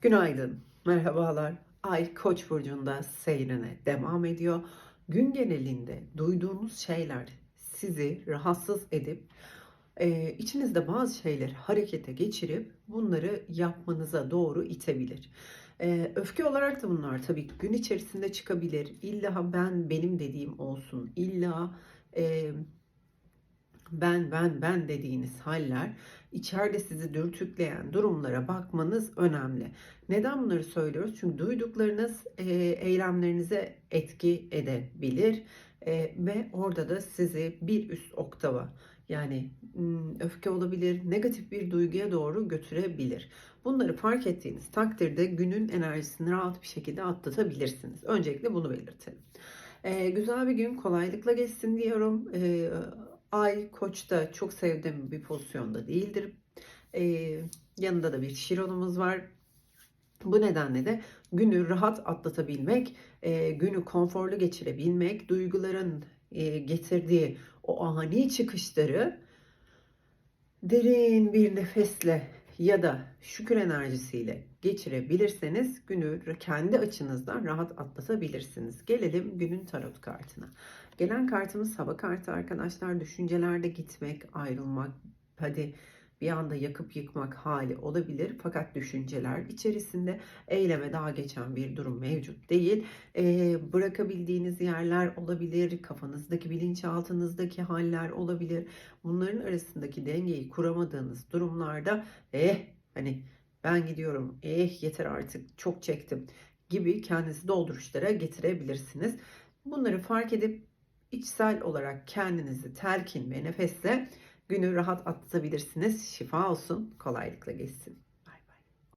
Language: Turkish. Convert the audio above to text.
Günaydın, merhabalar. Ay Koç burcunda seyrine devam ediyor. Gün genelinde duyduğunuz şeyler sizi rahatsız edip e, içinizde bazı şeyleri harekete geçirip bunları yapmanıza doğru itebilir. E, öfke olarak da bunlar tabii gün içerisinde çıkabilir. İlla ben benim dediğim olsun. İlla e, ben ben ben dediğiniz haller içeride sizi dürtükleyen durumlara bakmanız önemli. Neden bunları söylüyoruz? Çünkü duyduklarınız e, eylemlerinize etki edebilir E, ve orada da sizi bir üst oktava yani öfke olabilir, negatif bir duyguya doğru götürebilir. Bunları fark ettiğiniz takdirde günün enerjisini rahat bir şekilde atlatabilirsiniz. Öncelikle bunu belirtelim. E, güzel bir gün kolaylıkla geçsin diyorum. E, Ay Koç'ta çok sevdiğim bir pozisyonda değildir. Ee, yanında da bir Şiron'umuz var. Bu nedenle de günü rahat atlatabilmek, e, günü konforlu geçirebilmek, duyguların e, getirdiği o ani çıkışları derin bir nefesle ya da şükür enerjisiyle geçirebilirseniz günü kendi açınızdan rahat atlatabilirsiniz. Gelelim günün tarot kartına. Gelen kartımız hava kartı arkadaşlar. Düşüncelerde gitmek, ayrılmak, hadi bir anda yakıp yıkmak hali olabilir. Fakat düşünceler içerisinde eyleme daha geçen bir durum mevcut değil. Ee, bırakabildiğiniz yerler olabilir. Kafanızdaki, bilinçaltınızdaki haller olabilir. Bunların arasındaki dengeyi kuramadığınız durumlarda eh hani ben gidiyorum eh yeter artık çok çektim gibi kendinizi dolduruşlara getirebilirsiniz. Bunları fark edip içsel olarak kendinizi telkin ve nefesle günü rahat atlatabilirsiniz. Şifa olsun, kolaylıkla geçsin.